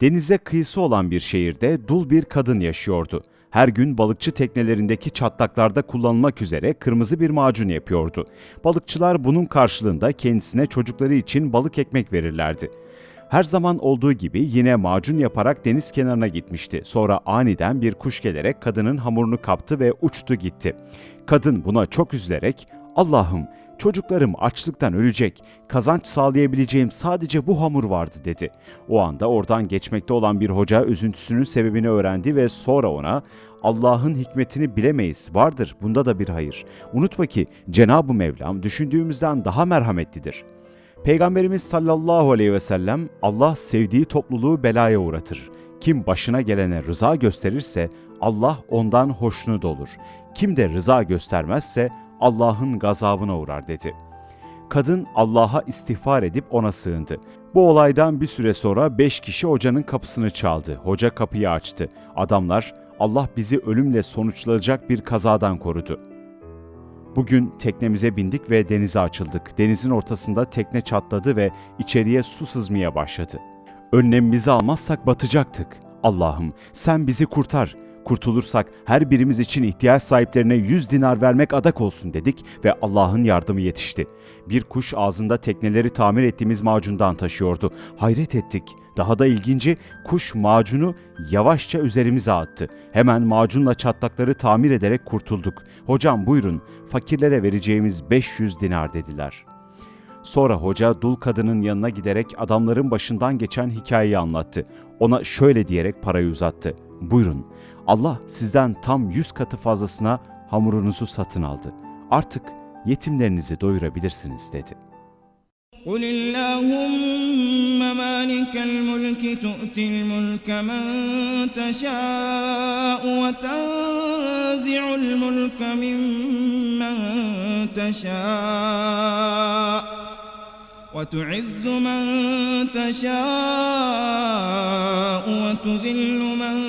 Denize kıyısı olan bir şehirde dul bir kadın yaşıyordu. Her gün balıkçı teknelerindeki çatlaklarda kullanılmak üzere kırmızı bir macun yapıyordu. Balıkçılar bunun karşılığında kendisine çocukları için balık ekmek verirlerdi. Her zaman olduğu gibi yine macun yaparak deniz kenarına gitmişti. Sonra aniden bir kuş gelerek kadının hamurunu kaptı ve uçtu gitti. Kadın buna çok üzülerek "Allah'ım, çocuklarım açlıktan ölecek. Kazanç sağlayabileceğim sadece bu hamur vardı." dedi. O anda oradan geçmekte olan bir hoca üzüntüsünün sebebini öğrendi ve sonra ona Allah'ın hikmetini bilemeyiz. Vardır bunda da bir hayır. Unutma ki Cenab-ı Mevlam düşündüğümüzden daha merhametlidir. Peygamberimiz sallallahu aleyhi ve sellem Allah sevdiği topluluğu belaya uğratır. Kim başına gelene rıza gösterirse Allah ondan hoşnut olur. Kim de rıza göstermezse Allah'ın gazabına uğrar dedi. Kadın Allah'a istiğfar edip ona sığındı. Bu olaydan bir süre sonra beş kişi hocanın kapısını çaldı. Hoca kapıyı açtı. Adamlar Allah bizi ölümle sonuçlanacak bir kazadan korudu. Bugün teknemize bindik ve denize açıldık. Denizin ortasında tekne çatladı ve içeriye su sızmaya başladı. Önlemimizi almazsak batacaktık. Allah'ım sen bizi kurtar. Kurtulursak her birimiz için ihtiyaç sahiplerine 100 dinar vermek adak olsun dedik ve Allah'ın yardımı yetişti. Bir kuş ağzında tekneleri tamir ettiğimiz macundan taşıyordu. Hayret ettik. Daha da ilginci kuş macunu yavaşça üzerimize attı. Hemen macunla çatlakları tamir ederek kurtulduk. Hocam buyurun fakirlere vereceğimiz 500 dinar dediler.'' Sonra hoca dul kadının yanına giderek adamların başından geçen hikayeyi anlattı. Ona şöyle diyerek parayı uzattı. Buyurun, Allah sizden tam yüz katı fazlasına hamurunuzu satın aldı. Artık yetimlerinizi doyurabilirsiniz dedi. قل اللهم مالك الملك تؤتي الملك من تشاء وتنزع الملك ممن تشاء وتعز من تشاء وتذل من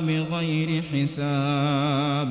بغير حساب